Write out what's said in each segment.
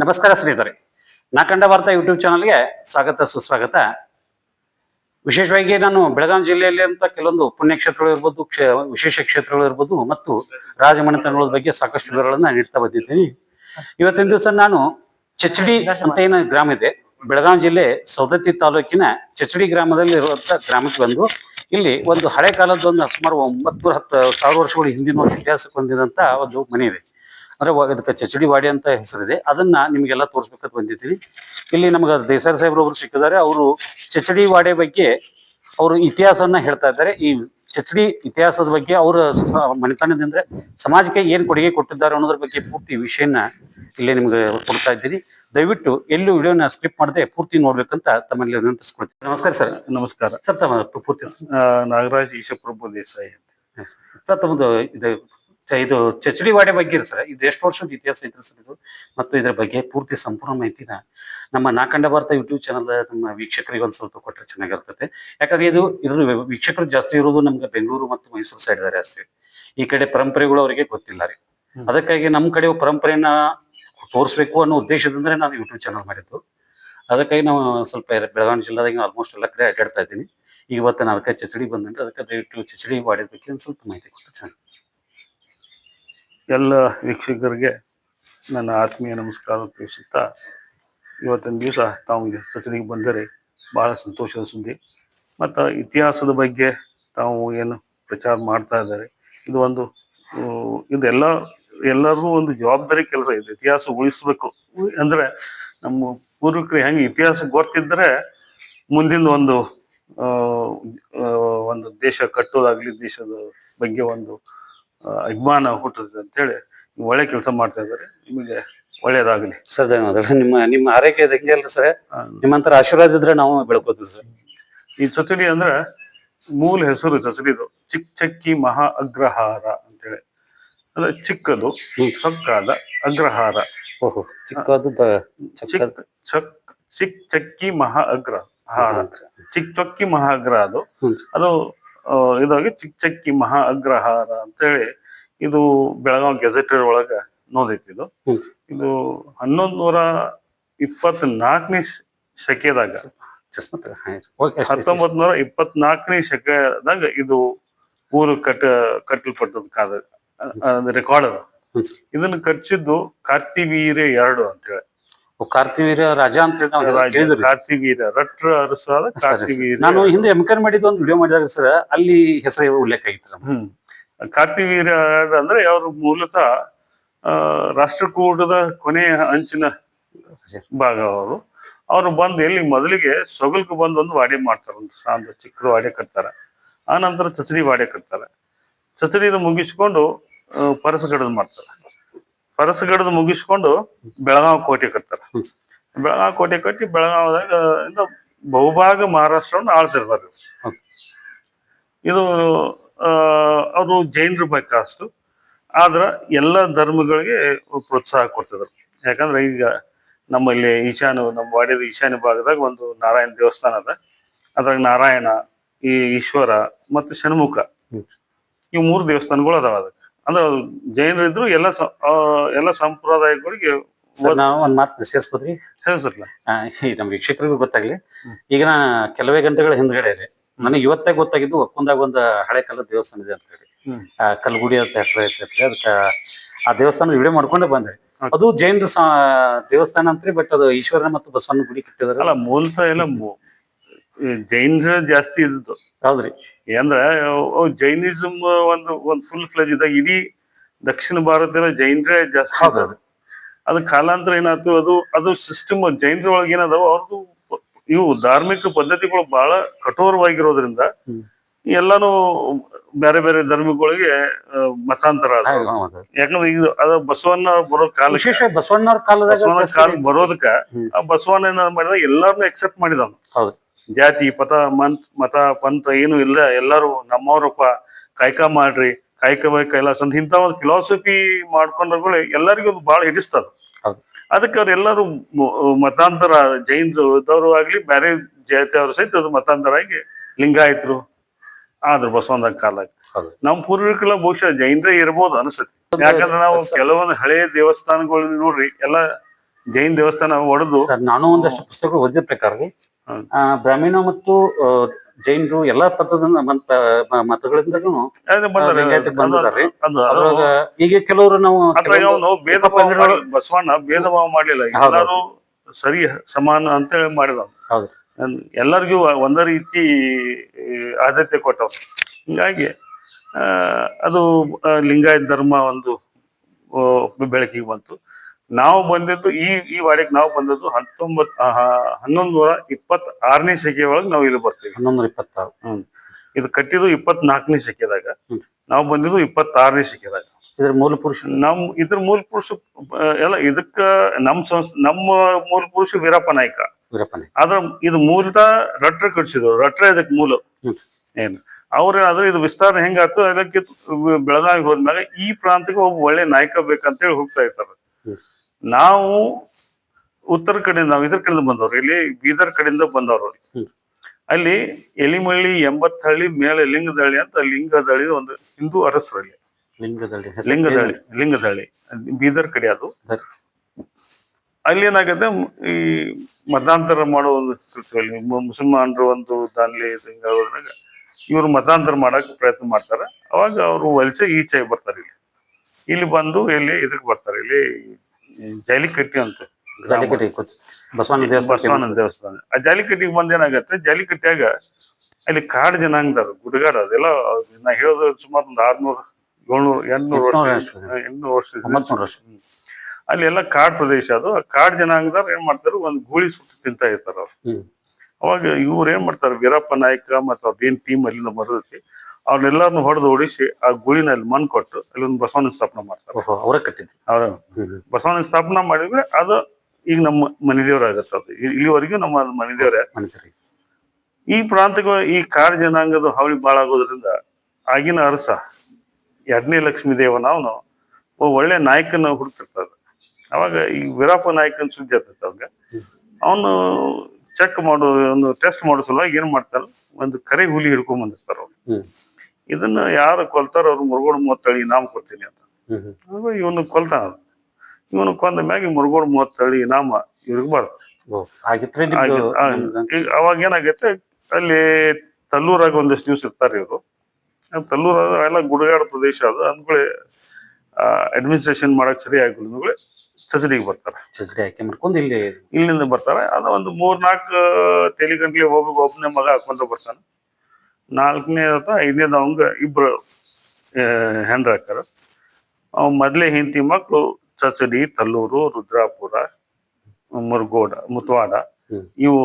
ನಮಸ್ಕಾರ ಸ್ನೇಹಿತರೆ. ನಾಕಂಡ ವಾರ್ತಾ ಯೂಟ್ಯೂಬ್ ಚಾನಲ್ಗೆ ಸ್ವಾಗತ, ಸುಸ್ವಾಗತ. ವಿಶೇಷವಾಗಿ ನಾನು ಬೆಳಗಾವಿ ಜಿಲ್ಲೆಯಲ್ಲಿ ಅಂತ ಕೆಲವೊಂದು ಪುಣ್ಯಕ್ಷೇತ್ರಗಳು ಇರ್ಬೋದು ವಿಶೇಷ ಕ್ಷೇತ್ರಗಳು ಇರ್ಬೋದು ಮತ್ತು ರಾಜಮನೆತನಗಳ ಬಗ್ಗೆ ಸಾಕಷ್ಟು ವಿವರಗಳನ್ನ ನೀಡ್ತಾ ಬಂದಿದ್ದೀನಿ. ಇವತ್ತಿನ ದಿವಸ ನಾನು ಚಚ್ಚಡಿ ಅಂತ ಏನ ಗ್ರಾಮ ಇದೆ. ಬೆಳಗಾವಿ ಜಿಲ್ಲೆ ಸೌದತ್ತಿ ತಾಲೂಕಿನ ಚಚಡಿ ಗ್ರಾಮದಲ್ಲಿ ಇರುವಂತಹ ಗ್ರಾಮಕ್ಕೆ ಬಂದು ಇಲ್ಲಿ ಒಂದು ಹಳೆ ಕಾಲದ ಒಂದು ಸುಮಾರು ಒಂಬತ್ತು, ಹತ್ತು, ಸಾವಿರ ವರ್ಷಗಳ ಹಿಂದಿನ ಇತಿಹಾಸಕ್ಕೆ ಹೊಂದಿದಂತ ಒಂದು ಮನೆ ಇದೆ. ಅಂದ್ರೆ ಅದಕ್ಕೆ ಇದಕ್ಕೆ ಚಚಡಿ ವಾಡಿ ಅಂತ ಹೆಸರಿದೆ. ಅದನ್ನ ನಿಮಗೆಲ್ಲ ತೋರಿಸ್ಬೇಕಂತ ಬಂದಿದ್ದೀವಿ. ಇಲ್ಲಿ ನಮ್ಗೆ ದೇಸಾಯಿ ಸಾಹೇಬ್ರು ಒಬ್ರು ಸಿಕ್ಕಿದ್ದಾರೆ. ಅವರು ಚಚಡಿ ವಾಡೆ ಬಗ್ಗೆ ಅವರು ಇತಿಹಾಸವನ್ನ ಹೇಳ್ತಾ ಇದ್ದಾರೆ. ಈ ಚಚಡಿ ಇತಿಹಾಸದ ಬಗ್ಗೆ ಅವರ ಮನೆತನದಿಂದ ಸಮಾಜಕ್ಕೆ ಏನ್ ಕೊಡುಗೆ ಕೊಟ್ಟಿದ್ದಾರೆ ಅನ್ನೋದ್ರ ಬಗ್ಗೆ ಪೂರ್ತಿ ವಿಷಯನ ಇಲ್ಲಿ ನಿಮ್ಗೆ ಕೊಡ್ತಾ ಇದ್ದೀರಿ. ದಯವಿಟ್ಟು ಎಲ್ಲೂ ವಿಡಿಯೋನ ಸ್ಕಿಪ್ ಮಾಡದೆ ಪೂರ್ತಿ ನೋಡ್ಬೇಕಂತ ತಮ್ಮಲ್ಲಿ ವಿನಂತಿಸ್ಕೊಳ್ತೀನಿ. ನಮಸ್ಕಾರ ಸರ್. ನಮಸ್ಕಾರ. ಸರ್ ತಮ್ಮ ಪೂರ್ತಿ? ನಾಗರಾಜ್ ಈಶಪ್ರಭು ದೇಸಾಯಿ ಸರ್ ತಮ್ಮದು ಇದು ಇದು ಚಚಡಿ ವಾಡೆ ಬಗ್ಗೆ ಸರ್ ಇದು ಎಷ್ಟು ವರ್ಷದ ಇತಿಹಾಸ ಐತ್ರಿ ಸರ್ ಇದು? ಮತ್ತು ಇದ್ರ ಬಗ್ಗೆ ಪೂರ್ತಿ ಸಂಪೂರ್ಣ ಮಾಹಿತಿನ ನಮ್ಮ ನಾಕಂಡ ಭಾರತ ಯೂಟ್ಯೂಬ್ ಚಾನಲ್ ನಮ್ಮ ವೀಕ್ಷಕರಿಗೆ ಒಂದು ಸ್ವಲ್ಪ ಕೊಟ್ಟರೆ ಚೆನ್ನಾಗಿರ್ತದೆ ಯಾಕಂದ್ರೆ ಇದು ಇದ್ರ ವೀಕ್ಷಕರು ಜಾಸ್ತಿ ಇರೋದು ನಮ್ಗೆ ಬೆಂಗಳೂರು ಮತ್ತು ಮೈಸೂರು ಸೈಡ್ ಜಾಸ್ತಿ ಈ ಕಡೆ ಪರಂಪರೆಗಳು ಅವರಿಗೆ ಗೊತ್ತಿಲ್ಲ ರೀ. ಅದಕ್ಕಾಗಿ ನಮ್ಮ ಕಡೆ ಪರಂಪರೆನ ತೋರಿಸ್ಬೇಕು ಅನ್ನೋ ಉದ್ದೇಶದಿಂದ ನಾನು ಯೂಟ್ಯೂಬ್ ಚಾನಲ್ ಮಾಡಿದ್ದು. ಅದಕ್ಕಾಗಿ ನಾವು ಸ್ವಲ್ಪ ಬೆಳಗಾವಿ ಜಿಲ್ಲಾದಾಗ ಆಲ್ಮೋಸ್ಟ್ ಎಲ್ಲ ಕಡೆ ಅಡ್ಡಾಡ್ತಾ ಇದ್ದೀನಿ. ಈಗ ಇವತ್ತು ನಾನು ಅದಕ್ಕೆ ಚಚಡಿ ಬಂದ್ರೆ ಅದಕ್ಕೆ ದಯವಿಟ್ಟು ಚಚಡಿ ಮಾಡಿದ ಬಗ್ಗೆ ಒಂದು ಸ್ವಲ್ಪ ಮಾಹಿತಿ ಕೊಟ್ಟು ಚೆನ್ನಾಗಿ ಎಲ್ಲ ವೀಕ್ಷಕರಿಗೆ ನನ್ನ ಆತ್ಮೀಯ ನಮಸ್ಕಾರ ತಿಳಿಸುತ್ತಾ ಇವತ್ತಿನ ದಿವಸ ತಾವು ಸಚಿನಿಗೆ ಬಂದರೆ ಬಹಳ ಸಂತೋಷದ ಸುದ್ದಿ. ಮತ್ತು ಇತಿಹಾಸದ ಬಗ್ಗೆ ತಾವು ಏನು ಪ್ರಚಾರ ಮಾಡ್ತಾ ಇದ್ದಾರೆ. ಇದು ಒಂದು ಇದೆಲ್ಲ ಎಲ್ಲರಿಗೂ ಒಂದು ಜವಾಬ್ದಾರಿ ಕೆಲಸ ಇದೆ. ಇತಿಹಾಸ ಉಳಿಸ್ಬೇಕು. ಅಂದರೆ ನಮ್ಮ ಪೂರ್ವಿಕರು ಹೆಂಗೆ ಇತಿಹಾಸ ಗೊತ್ತಿದ್ರೆ ಮುಂದಿನ ಒಂದು ಒಂದು ದೇಶ ಕಟ್ಟೋದಾಗ್ಲಿ, ದೇಶದ ಬಗ್ಗೆ ಒಂದು ಅಭಿಮಾನ ಅಂತೇಳಿ ಹೇಳಿ ಒಳ್ಳೆ ಕೆಲಸ ಮಾಡ್ತಾ ಇದ್ದಾರೆ. ನಿಮಗೆ ಒಳ್ಳೇದಾಗಲಿ. ಸರ್ ಧನ್ಯವಾದ ನಿಮ್ಮ ನಿಮ್ಮ ಆರೈಕೆ ಹೆಂಗೆ ಅಲ್ಲ ಸರ್. ನಿಮ್ಮಂತರ ಆಶೀರ್ವಾದ ಇದ್ರೆ ನಾವು ಬೆಳ್ಕೋತೀವಿ ಸರ್. ಈ ಚಚಡಿ ಅಂದ್ರೆ ಮೂಲ ಹೆಸರು ಚಚಡಿದು ಚಿಕ್ಕ ಚಕ್ಕಿ ಮಹಾ ಅಗ್ರಹಾರ ಅಂತೇಳಿ. ಅಂದ್ರೆ ಚಿಕ್ಕದು. ಸೊಕ್ಕಾದ ಅಗ್ರಹಾರ. ಓಹೋ ಚಿಕ್ಕದು ಚಿಕ್ಕ ಚಕ್ ಚಿಕ್ಕ ಚಕ್ಕಿ ಮಹಾ ಅಗ್ರಹಾರ. ಚಿಕ್ಕ ಚೊಕ್ಕಿ ಮಹಾ ಅಗ್ರ ಅದು ಅದು ಇದಾಗಿ ಚಿಕ್ಕ ಚಕ್ಕಿ ಮಹಾ ಅಗ್ರಹಾರ ಅಂತೇಳಿ ಇದು ಬೆಳಗಾವಿ ಗೆಜೆಟರ್ ಒಳಗ ನೋದೈತಿ ಇದು. ಇದು ಹನ್ನೊಂದು ನೂರ ಇಪ್ಪತ್ನಾಲ್ಕನೇ ಶಕೆದಾಗ ಹತ್ತೊಂಬತ್ ನೂರ ಇಪ್ಪತ್ನಾಲ್ಕನೇ ಶಕೆದಾಗ ಇದು ಊರು ಕಟ್ಟ ಕಟ್ಟಲ್ಪಟ್ಟದ ಕಾದ ರೆಕಾರ್ಡ್ ಅದ. ಇದನ್ನ ಕಟ್ಸಿದ್ದು ಕಾರ್ತಿವೀರ್ಯ ಎರಡು ಅಂತೇಳಿ ಓ, ಕಾರ್ತಿವೀರ್ಯ ರಾಜ ಅಂತ ಹೇಳಿ ನಾವು ಹೆಸರು ರಾಜ ಕೇಳಿದ್ವಿ ರಟ್ರ ಅರಸಾದ ಸರಿ, ಸರಿ. ಕಾರ್ತಿವೀರ್ಯ ನಾನು ಹಿಂದೆ ಎಂಕರ್ ಮಾಡಿದ ಒಂದು ವಿಡಿಯೋ ಮಾಡಿದಾಗ ಸರ್ ಅಲ್ಲಿ ಹೆಸರು ಉಲ್ಲೇಖ ಆಗಿತ್ತು ನಮ್ಗೆ. ಹ್ಮ್. ಕಾರ್ತಿವೀರ ಅಂದ್ರೆ ಅವರು ಮೂಲತಃ ಆ, ರಾಷ್ಟ್ರಕೂಟದ ಕೊನೆಯ ಅಂಚಿನ ಭಾಗ ಅವರು. ಅವ್ರು ಬಂದು ಎಲ್ಲಿ ಮೊದಲಿಗೆ ಸೊಗಲ್ಗೆ ಬಂದು ಒಂದು ವಾಡೆ ಮಾಡ್ತಾರೆ ಒಂದು ಸಾಂದ್ರ ಚಿಕ್ಕದು ವಾಡೆ ಕಟ್ತಾರೆ. ಆ ನಂತರ ಚಚಡಿ ವಾಡೆ ಕಟ್ತಾರೆ. ಚಚಡಿನ ಮುಗಿಸ್ಕೊಂಡು ಆ, ಪರಸಗಡದ್ ಮಾಡ್ತಾರೆ. ಪರಸಗಡದ್ ಮುಗಿಸ್ಕೊಂಡು ಬೆಳಗಾವಿ ಕೋಟೆ ಕಟ್ತಾರ. ಬೆಳಗಾವ್ ಕೋಟೆ ಕಟ್ಟಿ ಬೆಳಗಾವದಾಗ ಇಂದ ಬಹುಭಾಗ ಮಹಾರಾಷ್ಟ್ರವನ್ನು ಆಳ್ತಿರ್ತಾರ ಇದು ಅವರು ಜೈನರ ಕಾಸ್ಟ್. ಆದ್ರ ಎಲ್ಲ ಧರ್ಮಗಳಿಗೆ ಪ್ರೋತ್ಸಾಹ ಕೊಡ್ತಿದ್ರು. ಯಾಕಂದ್ರೆ ಈಗ ನಮ್ಮಲ್ಲಿ ಈಶಾನ್ಯ ನಮ್ಮ ವಾಡ್ಯದ ಈಶಾನ್ಯ ಭಾಗದಾಗ ಒಂದು ನಾರಾಯಣ ದೇವಸ್ಥಾನ ಅದ. ಅದ್ರಾಗ ನಾರಾಯಣ ಈ ಈಶ್ವರ ಮತ್ತು ಷಣ್ಮುಖ. ಈ ಮೂರು ದೇವಸ್ಥಾನಗಳು ಅದಾವ ಅದಕ್ಕೆ. ಅಂದ್ರೆ ಜೈನರಿದ್ರು ಎಲ್ಲ ಸ- ಆ, ಎಲ್ಲ ಸಂಪ್ರದಾಯಗಳಿಗೆ ಸರ್ ನಾವು ಒಂದ್ ಮಾತು ಸೇರಿಸ್ಬೋದ್ರಿ ಹೇಳ್ಸರ್ಲ ಆ, ಈ ನಮ್ಮ ವೀಕ್ಷಕರಿಗೂ ಗೊತ್ತಾಗ್ಲಿ. ಹ್ಮ್. ಈಗ ನಾ ಕೆಲವೇ ಗಂಟೆಗಳ ಹಿಂದ್ಗಡೆ ರೀ. ನನಗೆ ಇವತ್ತೇ ಗೊತ್ತಾಗಿದ್ದು ಒಕ್ಕೊಂದಾಗ ಒಂದು ಹಳೆ ಕಾಲದ ದೇವಸ್ಥಾನ ಇದೆ ಅಂತ ಹೇಳಿ. ಹ್ಮ್. ಆ, ಕಲ್ಗುಡಿ ಅಂತ ಹೆಸರು ಐತೆ ಅದಕ್ಕೆ ಆ ದೇವಸ್ಥಾನ ವಿಡಿಯೋ ಮಾಡ್ಕೊಂಡೆ ಬಂದೆ. Okay. ಅದು ಜೈನರ ಸಾ- ದೇವಸ್ಥಾನ ಅಂತ್ರಿ ಬಟ್ ಅದು ಈಶ್ವರನ ಮತ್ತು ಬಸವನ ಗುಡಿ ಕಟ್ಟಿದಾರ. ಅಲ್ಲ ಮೂಲತಃ ಎಲ್ಲ ಮು- ಈ ಜೈನರ ಜಾಸ್ತಿ ಇದ್ದು ಹೌದ್ರಿ. ಅಂದ್ರೆ ಜೈನಿಸಮ್ ಒಂದು ಒಂದು ಫುಲ್ ಫ್ಲೆಜ್ ಇದ್ದಾಗ ಇಡೀ ದಕ್ಷಿಣ ಭಾರತದ ಜೈನರೇ ಜಾಸ್ತಿ ಅದು ಇದ್ದಾರೆ. ಅದು ಕಾಲಾಂತರ ಏನಾಯ್ತು ಅದು ಅದು ಸಿಸ್ಟಮ್ ಜೈನರ ಒಳಗೆ ಏನದಾವ ಅವ್ರದ್ದು ಇವು ಧಾರ್ಮಿಕ ಪದ್ಧತಿಗಳು ಬಹಳ ಕಠೋರವಾಗಿರೋದ್ರಿಂದ. ಎಲ್ಲಾನು ಬೇರೆ ಬೇರೆ ಧರ್ಮಗಳಿಗೆ ಮತಾಂತರ. ಯಾಕಂದ್ರೆ ಈಗ ಅದ ಬಸವಣ್ಣ ಬರೋ ಕಾಲ ವಿಶೇಷ ಬಸವಣ್ಣ ಕಾಲದಾಗ ಕಾಲ ಬರೋದಕ್ಕ ಆ ಬಸವಣ್ಣ ಏನ ಮಾಡಿದ ಎಲ್ಲಾರನ್ನೂ ಎಕ್ಸೆಪ್ಟ್ ಮಾಡಿದವನು. ಜಾತಿ ಪತ ಮಂತ್ ಮತ ಪಂಥ ಏನು ಇಲ್ಲ ಎಲ್ಲರೂ ನಮ್ಮವ್ರಪ್ಪ ಕಾಯ್ಕ ಮಾಡ್ರಿ ಕಾಯ್ಕ ಕೈಲಾಸ ಅಂತ ಇಂಥ ಒಂದು ಫಿಲಾಸಫಿ ಮಾಡ್ಕೊಂಡ್ರೆ ಎಲ್ಲರಿಗೂ ಅದು ಬಹಳ ಹಿಡಿಸ್ತದ. ಅದಕ್ಕೆ ಅವ್ರೆಲ್ಲರೂ ಮತಾಂತರ ಜೈನರು ಆಗ್ಲಿ ಬೇರೆ ಜಾತಿ ಅವ್ರ ಸಹಿತ ಅದು ಮತಾಂತರ ಆಗಿ ಲಿಂಗಾಯತರು ಆದ್ರು ಬಸವಂತ ಕಾಲ. ನಮ್ಮ ಪೂರ್ವಿಕರೆಲ್ಲ ಬಹುಶಃ ಜೈನರೇ ಇರ್ಬೋದು ಅನಿಸುತ್ತೆ ಯಾಕಂದ್ರೆ ನಾವು ಕೆಲವೊಂದು ಹಳೆಯ ದೇವಸ್ಥಾನಗಳು ನೋಡ್ರಿ ಎಲ್ಲ ಜೈನ್ ದೇವಸ್ಥಾನ ಒಡೆದು ನಾನು ಒಂದಷ್ಟು ಪುಸ್ತಕಗಳು ಓದಿದ ಪ್ರಕಾರ ಬ್ರಾಹ್ಮಣ ಮತ್ತು ಆ, ಜೈನರು ಎಲ್ಲಾ ಪಥದಿಂದ ಮತಗಳಿಂದ ಮತಗಳಿಂದಲೂ ಅದು ಬಂದಾರೆ. ಬಂದಿದ್ದಾರೆ. ಅದು- ಅದು- ಅದ್ರೊಳಗ ಈಗ ಕೆಲವರು ನಾವು. ಬಸವಣ್ಣ ಭೇದ ಭಾವ ಮಾಡಲಿಲ್ಲ. ಎಲ್ಲರೂ ಸರಿ ಸಮಾನ ಅಂತ ಹೇಳಿ ಮಾಡಿದ. ಎಲ್ಲರಿಗೂ ಒಂದೇ ರೀತಿ ಆದ್ಯತೆ ಕೊಟ್ಟವ್ ಹಿಂಗಾಗಿ ಆ, ಅದು ಲಿಂಗಾಯತ್ ಧರ್ಮ ಒಂದು ಆ, ಬೆಳಕಿಗೆ ಬಂತು ನಾವು ಬಂದಿದ್ದು ಈ ಈ ವಾರ್ಡಿಗೆ ನಾವು ಬಂದದ್ದು ಹತ್ತೊಂಬತ್ ಹನ್ನೊಂದು ನೂರ ಇಪ್ಪತ್ತ ಆರನೇ ಶಕೆ ಒಳಗೆ ನಾವು ಇಲ್ಲಿ ಬರ್ತೀವಿ. ಹನ್ನೊಂದು ಇಪ್ಪತ್ತಾರು. ಇದು ಕಟ್ಟಿದ್ದು ಇಪ್ಪತ್ನಾಲ್ಕನೇ ಶಕೆದಾಗ. ಹ್ಮ್. ನಾವು ಬಂದಿದ್ದು ಇಪ್ಪತ್ತಾರನೇ ಶಕೆದಾಗ. ಇದ್ರ ಮೂಲ ಪುರುಷ? ನಮ್ ಇದ್ರ ಮೂಲ ಪುರುಷ ಎಲ್ಲ ಇದಕ್ಕ ನಮ್ ಸಂಸ್ ನಮ್ಮ ಮೂಲ ಪುರುಷ ವೀರಪ್ಪ ನಾಯ್ಕ. ವೀರಪ್ಪ ಆದ್ರ ಇದು ಮೂಲತಃ ರಟ್ರ ಕಟ್ಸಿದ್ರು. ರಟ್ರ ಇದಕ್ ಮೂಲ. ಹ್ಮ್. ಏನು? ಅವ್ರ ಆದ್ರೆ ಇದು ವಿಸ್ತಾರ ಹೆಂಗಾಯ್ತು ಅದಕ್ಕೆ ಬೆಳಗಾವಿ ಹೋದ್ಮೇಲೆ ಈ ಪ್ರಾಂತಕ್ಕೆ ಒಬ್ಬ ಒಳ್ಳೆ ನಾಯಕ ಬೇಕಂತೇಳಿ ಹೋಗ್ತಾ ಇರ್ತಾರ. ಹ್ಮ್. ನಾವು ಉತ್ತರ ಕಡೆಯಿಂದ ನಾವು ಇದ್ರ ಕಡೆಯಿಂದ ಬಂದವ್ರು ಇಲ್ಲಿ ಬೀದರ್ ಕಡೆಯಿಂದ ಬಂದವ್ರು. ಅಲ್ಲಿ ಎಲಿಮಳ್ಳಿ ಎಂಬತ್ತಹಳ್ಳಿ ಮೇಲೆ ಲಿಂಗದಳ್ಳಿ ಅಂತ ಲಿಂಗದಳ್ಳಿ ಒಂದು ಹಿಂದೂ ಅರಸರು ಅಲ್ಲಿ ಲಿಂಗದಳ್ಳಿ ಲಿಂಗದಳ್ಳಿ ಬೀದರ್ ಕಡೆ ಅದು. ಅಲ್ಲಿ ಏನಾಗುತ್ತೆ ಈ ಮತಾಂತರ ಮಾಡೋ ಒಂದು ಮುಸಲ್ಮಾನರು ಒಂದು ದಾನ್ಲಿ ಹೋದಾಗ ಇವರು ಮತಾಂತರ ಮಾಡಕ್ ಪ್ರಯತ್ನ ಮಾಡ್ತಾರೆ. ಅವಾಗ ಅವರು ವಲಸೆ ಈಚೆ ಬರ್ತಾರೆ ಇಲ್ಲಿ. ಇಲ್ಲಿ ಬಂದು ಇಲ್ಲಿ ಇದಕ್ಕೆ ಬರ್ತಾರೆ. ಇಲ್ಲಿ ಜಾಲಿಕಟ್ಟಿ ಅಂತ ಜಾಲಿಕಟ್ಟಿ ದೇವಸ್ಥಾನ. ಆ ಜಾಲಿಕಟ್ಟಿಗೆ ಬಂದ್ ಏನಾಗತ್ತೆ ಜಾಲಿಕಟ್ಟಿಯಾಗ ಅಲ್ಲಿ ಕಾಡು ಜನಾಂಗದವ್ರು ಗುಡ್ಗಾಡ ಅದೆಲ್ಲ ನಾ ಹೇಳೋದು ಸುಮಾರು ಒಂದು ಆರ್ನೂರು ಏಳ್ನೂರು ಎಂಟ್ನೂರು ವರ್ಷ. ಎಂಟ್ನೂರು ವರ್ಷ ಅಲ್ಲಿ ಎಲ್ಲ ಕಾಡ್ ಪ್ರದೇಶ ಅದು. ಆ ಕಾಡ್ ಜನಾಂಗದವ್ರು ಏನ್ ಮಾಡ್ತಾರೆ? ಒಂದ್ ಗೂಳಿ ಸುತ್ತ ತಿಂತಾ ಇರ್ತಾರ ಅವ್ರು. ಅವಾಗ ಇವ್ರು ಏನ್ ಮಾಡ್ತಾರೆ? ವೀರಪ್ಪ ನಾಯ್ಕ ಮತ್ತು ಅವ್ರದ್ದೇನ್ ಟೀಮ್ ಅಲ್ಲಿಂದ ಬರ್ತೈತಿ ಅವ್ರನ್ನೆಲ್ಲಾರನ್ನು ಹೊಡೆದು ಓಡಿಸಿ ಆ ಗುಳಿನಲ್ಲಿ ಮಣ್ಣು ಕೊಟ್ಟು ಅಲ್ಲಿ ಒಂದು ಬಸವನ ಸ್ಥಾಪನೆ ಮಾಡ್ತಾರೆ. ಅವರ ಕಟ್ಟಿದ್ರು ಅವ್ರ. ಬಸವನ ಸ್ಥಾಪನೆ ಮಾಡಿದ್ರೆ ಅದು ಈಗ ನಮ್ಮ ಮನೆ ದೇವ್ರ ಆಗತ್ತೆ ಅದು ಇಲ್ಲಿವರೆಗೂ ನಮ್ಮ ಮನೆ ದೇವ್ರ ಮನುಷ್ಯರಿಗೆ. ಈ ಪ್ರಾಂತಕ್ಕೆ ಈ ಕಾರ್ ಜನಾಂಗದ ಹಾವಳಿ ಬಾಳ ಆಗೋದ್ರಿಂದ ಆಗಿನ ಅರಸ ಎರಡನೇ ಲಕ್ಷ್ಮೀ ದೇವನ ಅವನು ಒಳ್ಳೆ ನಾಯಕನ ಹುಡುಕ್ತಿರ್ತಾರೆ ಅವಾಗ ಈ ವಿರಾಪ ನಾಯಕನ ಸುದ್ದಿ ಇರ್ತೈತೆ ಅವಾಗ. ಅವನು ಚೆಕ್ ಮಾಡೋ ಒಂದು ಟೆಸ್ಟ್ ಮಾಡೋ ಸಲುವಾಗಿ ಏನ್ ಮಾಡ್ತಾರೆ ಒಂದು ಕರೆ ಹುಲಿ ಹಿಡ್ಕೊಂಡ್ ಬಂದಿರ್ತಾರ ಅವ್ರು ಇದನ್ನ ಯಾರು ಕೊಲ್ತಾರ ಅವ್ರು ಮುರುಗೋಡು ಮೂವತ್ತಳಿ ಇನಾಮ್ ಕೊಡ್ತೀನಿ ಅಂತ. ಇವನು ಕೊಲ್ತಾನ. ಇವನು ಕೊಂದ ಮ್ಯಾಗ ಮುರುಗೋಡು ಮೂವತ್ತಳಿ ಇನಾಮ ಇರ್ಬಾರ್ದು ಅವಾಗ ಏನಾಗೈತೆ ಅಲ್ಲಿ ತಲ್ಲೂರಾಗ ಒಂದಿಷ್ಟು ದಿವ್ಸ ಇರ್ತಾರೆ ಇವರು. ತಲ್ಲೂರ ಎಲ್ಲ ಗುಡಗಾಡ ಪ್ರದೇಶ ಅದು ಅಂದ್ಕೊಳ್ಳಿ ಅಡ್ಮಿನಿಸ್ಟ್ರೇಷನ್ ಮಾಡಕ್ ಸರಿ ಆಗಿಲ್ಲ ಸಸಿಡಿಗೆ ಬರ್ತಾರೆ. ಚಜ್ರಿ ಹಾಕಿ ಮಾಡ್ಕೊಂಡು ಇಲ್ಲಿ ಇಲ್ಲಿಂದ ಬರ್ತಾರೆ. ಅದ ಒಂದು ಮೂರ್ನಾಲ್ಕು ನಾಲ್ಕು ತೆಲಿ ಗಂಟ್ಲಿ ಹೋಗಿ ಒಬ್ಬನೇ ಮಗ ಹಾಕೊಂಡು ಬರ್ತಾನೆ. ನಾಲ್ಕನೇ ಅಥವಾ ಐದನೇದು ಅವಂಗ ಇಬ್ರು ಹೆಂಡ್ರ ಹಾಕಾರ ಅವ್ ಮೊದ್ಲೇ ಹಿಂತಿ ಮಕ್ಕಳು ಚಚಡಿ ತಲ್ಲೂರು ರುದ್ರಾಪುರ ಮುರ್ಗೋಡ ಮುತ್ವಾಡ. ಇವು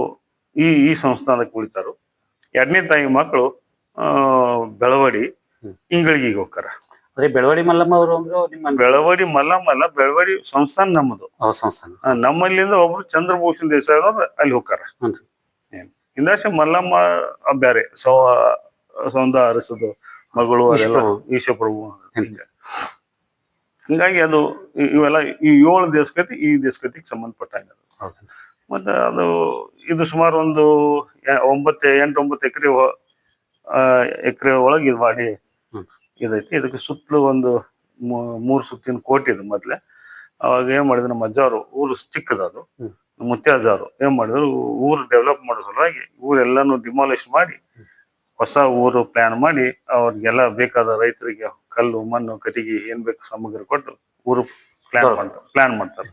ಈ ಈ ಸಂಸ್ಥಾನಕ್ಕೆ ಉಳಿತಾರು. ಎರಡನೇ ತಾಯಿ ಮಕ್ಕಳು ಆ ಬೆಳವಡಿ. ಇಂಗಳಿಗೆಗೆ ಹೋಗ್ತಾರ. ಅದೇ ಬೆಳವಡಿ ಮಲ್ಲಮ್ಮ ಅವರು ಅಂದ್ರೆ ನಿಮ್ಮ ಬೆಳವಡಿ ಮಲ್ಲಮ್ಮಲ್ಲ ಬೆಳವಡಿ ಸಂಸ್ಥಾನ ನಮ್ಮದು. ಸಂಸ್ಥಾನ. ನಮ್ಮಲ್ಲಿಂದ ಒಬ್ರು ಚಂದ್ರಭೂಷಣ್ ದೇಸಾಯಿ ಅವ್ರು ಅಲ್ಲಿ ಹೋಗ್ತಾರ. ಇಂದಾಶ ಮಲ್ಲಮ್ಮ ಬ್ಯಾರೆ ಸೌ ಸೌಂದ ಅರಸದು ಮಗಳು ಅದೆಲ್ಲ ಈಶ್ವಪ್ರಭು ಈಶಪ್ರಭು ಹಿಂಗಾಗಿ ಅದು ಇವೆಲ್ಲ ಈ ಏಳು ದೇಶಕತಿ ಈ ದೇಶಕತಿಗೆ ಸಂಬಂಧಪಟ್ಟ ಮತ್ತೆ ಅದು ಇದು ಸುಮಾರು ಒಂದು ಒಂಬತ್ತು ಎಂಟು ಒಂಬತ್ತು ಎಕರೆ ಎಕರೆ ಒಳಗೆ ಇದು ಮಾಡಿ ಇದೈತಿ. ಇದಕ್ಕೆ ಸುತ್ತಲೂ ಒಂದು ಮೂರು ಸುತ್ತಿನ ಕೋಟಿ ಇದೆ ಮೊದ್ಲೆ. ಅವಾಗ ಏನ್ ಮಾಡಿದ್ರು ನಮ್ಮ ಅಜ್ಜಾರು ಊರು ಚಿಕ್ಕದ ಅದು. ಮುತ್ಯಾಜಾರು. ಏನ್ ಮಾಡಿದ್ರು? ಊರು ಡೆವಲಪ್ ಮಾಡೋ ಸಲುವಾಗಿ ಊರೆಲ್ಲಾನು ಡಿಮಾಲಿಷ್ ಮಾಡಿ ಹೊಸ ಊರು ಪ್ಲಾನ್ ಮಾಡಿ ಅವ್ರಿಗೆಲ್ಲ ಬೇಕಾದ ರೈತರಿಗೆ ಕಲ್ಲು ಮಣ್ಣು ಕಟ್ಟಿಗೆ ಏನ್ ಬೇಕು ಸಾಮಗ್ರಿ ಕೊಟ್ಟು ಊರು ಪ್ಲಾನ್. ಮಾಡ್ತಾರೆ ಪ್ಲಾನ್ ಮಾಡ್ತಾರೆ.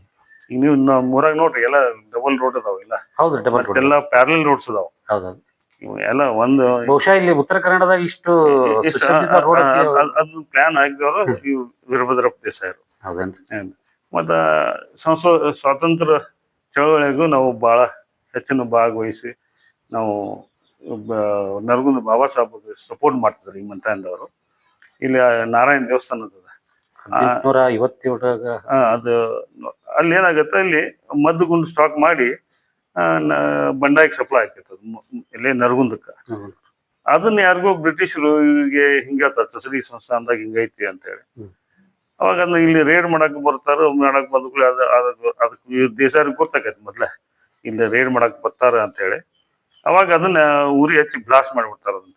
ಈಗ ನೀವು ಮೂರಾಗ ನೋಡ್ರಿ ಎಲ್ಲ ಡಬಲ್ ರೋಡ್ ಅದಾವ ಇಲ್ಲ? ಹೌದು ಡಬಲ್ ರೋಡ್ ಎಲ್ಲ ಪ್ಯಾರಲ್ ರೋಡ್ಸ್ ಅದಾವ. ಹೌದೌದು. ಎಲ್ಲ ಒಂದು ಬಹುಶಃ ಇಲ್ಲಿ ಉತ್ತರ ಕನ್ನಡದಾಗ ಇಷ್ಟು ಅದನ್ನ ಪ್ಲಾನ್ ಆಗಿದವರು ವೀರಭದ್ರಪ್ಪ ದೇಸಾಯರು ಹೌದೇನ್ರಿ. ಮತ್ತ ಸ್ವಾತಂತ್ರ್ಯ ಚಳವಳಿಗೂ ನಾವು ಬಹಳ ಹೆಚ್ಚಿನ ಭಾಗವಹಿಸಿ ನಾವು ನರಗುಂದ ಬಾಬಾ ಸಾಹೇಬ್ ಸಪೋರ್ಟ್ ಮಾಡ್ತಿದ್ರು ಈ ಮಂತ್ರಾಯಣದವರು ಇಲ್ಲಿ ನಾರಾಯಣ ದೇವಸ್ಥಾನ ಐವತ್ತೇಳರಾಗ ಆ, ಅದು ಅಲ್ಲಿ ಏನಾಗುತ್ತೆ ಅಲ್ಲಿ ಮದ್ದುಗುಂಡು ಸ್ಟಾಕ್ ಮಾಡಿ ಬಂಡಾಯಕ್ಕೆ ಸಪ್ಲೈ ಆಗ್ತೈತೆ ಅದು ಇಲ್ಲೇ ನರಗುಂದಕ್ಕೆ. ಅದನ್ನ ಯಾರಿಗೋ ಬ್ರಿಟಿಷರು ಇವ್ರಿಗೆ ಹಿಂಗ ತಸಡಿ ಸಂಸ್ಥಾನದಾಗ ಹಿಂಗೈತಿ ಅಂತ ಹೇಳಿ ಹ್ಮ್. ಅವಾಗ ಅದನ್ನ ಇಲ್ಲಿ ರೇಡ್ ಮಾಡಕ್ ಬರ್ತಾರ ಮಾಡಕ್ ಬಂದ ಕೂಡಲೇ ಅದ ಅದಕ್ಕೆ ಅದಕ್ಕೆ ದೇಶಾರಿಗೆ ಗೊತ್ತಾಗೈತಿ ಮೊದ್ಲ. ಇಲ್ಲಿ ರೇಡ್ ಮಾಡಕ್ ಬರ್ತಾರ ಅಂತ ಹೇಳಿ. ಅವಾಗ ಅದನ್ನ ಉರಿ ಹಚ್ಚಿ ಬ್ಲಾಸ್ಟ್ ಮಾಡಿಬಿಡ್ತಾರ ಅದನ್ನ.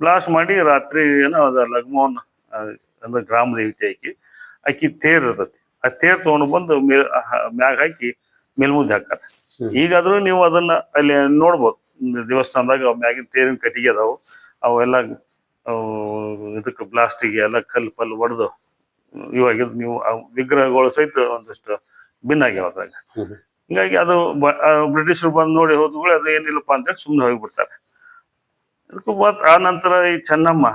ಬ್ಲಾಸ್ಟ್ ಮಾಡಿ ರಾತ್ರಿ ಏನೋ ಅದ ಲಗ್ಮೋನ್ ಅಂದ್ರೆ ಗ್ರಾಮ ದೇವತೆ ಹಾಕಿ ಅಕ್ಕಿ ತೇರ್ ಇರ್ತತಿ. ಆ ತೇರ್ ತಗೊಂಡು ಬಂದು ಮ್ಯಾಗ ಹಾಕಿ ಮೇಲ್ಮುದ್ದೆ ಹಾಕ್ತಾರ. ಈಗಾದ್ರೂ ನೀವು ಅದನ್ನ ಅಲ್ಲಿ ನೋಡ್ಬೋದು. ದೇವಸ್ಥಾನದಾಗ ಅವ್ ಮ್ಯಾಗಿನ ತೇರಿನ ಕಟ್ಟಿಗೆ ಅದಾವು. ಅವೆಲ್ಲ ಅವು ಇದಕ್ಕೆ ಬ್ಲಾಸ್ಟಿಗೆ ಎಲ್ಲ ಕಲ್ಲು ಪಲ್ಲು ಹೊಡೆದು ಇವಾಗ ನೀವು ಆ ವಿಗ್ರಹಗಳು ಸಹಿತ ಒಂದಿಷ್ಟು ಭಿನ್ನ ಆಗ್ಯಾವ ಅದ್ರಾಗ. ಹಿಂಗಾಗಿ ಅದು ಬ್ರಿಟಿಷರು ಬಂದು ನೋಡಿ ಹೋದ್ಗಳು ಅದು ಏನಿಲ್ಲಪ್ಪ ಅಂತೇಳಿ ಸುಮ್ಮನೆ ಹೋಗಿಬಿಡ್ತಾರೆ. ಅದಕ್ಕೂ ಮತ್ ಆ ನಂತರ ಈ ಚೆನ್ನಮ್ಮ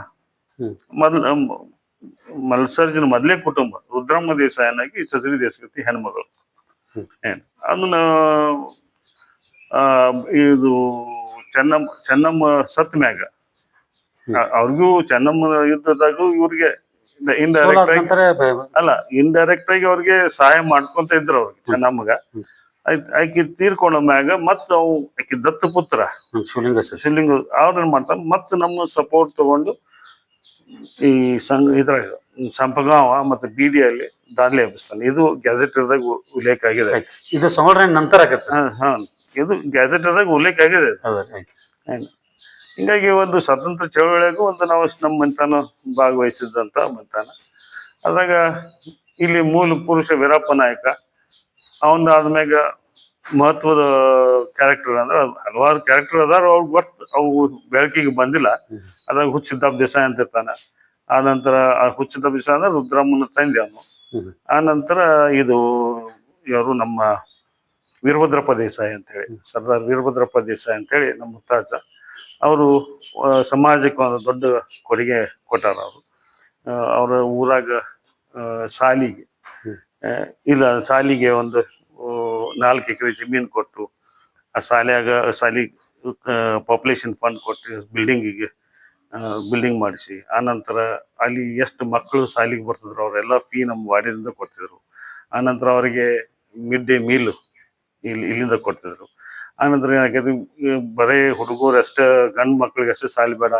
ಮೊದಲ ಮಲ್ಸರ್ಜನ ಮೊದಲೇ ಕುಟುಂಬ ರುದ್ರಮ್ಮ ದೇಸಾಯನಾಗಿ ಸಸರಿ ದೇಶಗತಿ ಹೆಣ್ಮಗಳು. ಏನು ಅದನ್ನ ಆ, ಇದು ಚೆನ್ನಮ್ಮ ಚೆನ್ನಮ್ಮ ಸತ್ ಮ್ಯಾಗ ಅವ್ರಿಗೂ ಚೆನ್ನಮ್ಮ ಯುದ್ಧದಾಗೂ ಇವ್ರಿಗೆ ಇಂಡೈರೆಕ್ಟ್ ಆಗಿ ಅಲ್ಲ ಇಂಡೈರೆಕ್ಟ್ ಆಗಿ ಅವ್ರಿಗೆ ಸಹಾಯ ಮಾಡ್ಕೊಂತ ಇದ್ರು ಅವ್ರಿಗೆ ನಮ್ಗ ಆಕಿ ತೀರ್ಕೊಂಡ ಮ್ಯಾಗ ಮತ್ತ ಅವು ಆಕಿ ದತ್ತ ಪುತ್ರ ಶಿವಲಿಂಗ ಶಿವಲಿಂಗ ಅವ್ರೇನ್ ಮಾಡ್ತಾರ ಮತ್ತ ನಮ್ಮ ಸಪೋರ್ಟ್ ತಗೊಂಡು ಈ ಸಂಘ ಇದ್ರಾಗ ಮತ್ತ ಮತ್ತೆ ಬೀದಿಯಲ್ಲಿ ದಾಂಡ್ಲೆ ಎಬ್ಬಿಸ್ತಾನೆ ಇದು ಗ್ಯಾಜೆಟರ್ದಾಗ ಉಲ್ಲೇಖ ಆಗಿದೆ. ಇದು ಸಂವರ್ಣ ನಂತರ ಆಗತ್ತೆ. ಇದು ಗ್ಯಾಜೆಟರ್ದಾಗ ಉಲ್ಲೇಖ ಆಗಿದೆ. ಹಿಂಗಾಗಿ ಒಂದು ಸ್ವತಂತ್ರ ಚಳವಳಿಯಾಗೂ ಒಂದು ನಾವು ನಮ್ಮ ಮಂತಾನ ಭಾಗವಹಿಸಿದಂತ ಮಂತಾನ ಅದಾಗ ಇಲ್ಲಿ ಮೂಲ ಪುರುಷ ವೀರಪ್ಪ ನಾಯಕ ಅವನ್ ಆದ್ಮ್ಯಾಗ ಮಹತ್ವದ ಕ್ಯಾರೆಕ್ಟರ್ ಅಂದ್ರೆ ಹಲವಾರು ಕ್ಯಾರೆಕ್ಟರ್ ಅದಾರ ಅವ್ರು ಗೊತ್ತು ಅವು ಬೆಳಕಿಗೆ ಬಂದಿಲ್ಲ. ಅದಾಗ ಹುಚ್ಚಿದ್ದ ದೇಸಾಯಿ ಅಂತ ಇರ್ತಾನೆ. ಆ ನಂತರ ಆ ಹುಚ್ಚಿದ್ದಪ್ಪ ದೇಸಾಯಿ ಅಂದ್ರೆ ರುದ್ರಮ್ಮನ ತಂದೆ ಅವನು. ಆ ನಂತರ ಇದು ಇವರು ನಮ್ಮ ವೀರಭದ್ರಪ್ಪ ದೇಸಾಯಿ ಅಂತ ಹೇಳಿ ಸರ್ದಾರ್ ವೀರಭದ್ರಪ್ಪ ದೇಸಾಯಿ ಅಂತ ಹೇಳಿ ನಮ್ಮ ಮುತ್ತಾತ ಅವರು ಸಮಾಜಕ್ಕೆ ಒಂದು ದೊಡ್ಡ ಕೊಡುಗೆ ಕೊಟ್ಟಾರ ಅವರು. ಅವರ ಊರಾಗ ಶಾಲಿಗೆ ಇಲ್ಲ ಶಾಲಿಗೆ ಒಂದು ನಾಲ್ಕು ಎಕರೆ ಜಮೀನು ಕೊಟ್ಟು, ಆ ಶಾಲೆಯಾಗ ಶಾಲಿ ಪಾಪ್ಯುಲೇಷನ್ ಫಂಡ್ ಕೊಟ್ಟು ಬಿಲ್ಡಿಂಗಿಗೆ ಬಿಲ್ಡಿಂಗ್ ಮಾಡಿಸಿ. ಆನಂತರ ಅಲ್ಲಿ ಎಷ್ಟು ಮಕ್ಕಳು ಶಾಲಿಗೆ ಬರ್ತಿದ್ರು, ಅವರೆಲ್ಲ ಫೀ ನಮ್ಮ ವಾರ್ಡಿನಿಂದ ಕೊಡ್ತಿದ್ರು. ಆನಂತರ ಅವರಿಗೆ ಮಿಡ್ ಡೇ ಮೀಲ್ ಇಲ್ಲಿ, ಇಲ್ಲಿಂದ ಕೊಡ್ತಿದ್ರು. ಆನಂತರ ಏನಾಗೈತಿ ಈ ಬರೇ ಹುಡುಗರು ಅಷ್ಟೇ, ಗಂಡು ಮಕ್ಕಳಿಗೆ ಅಷ್ಟೇ ಸಾಲಿ ಬೇಡ.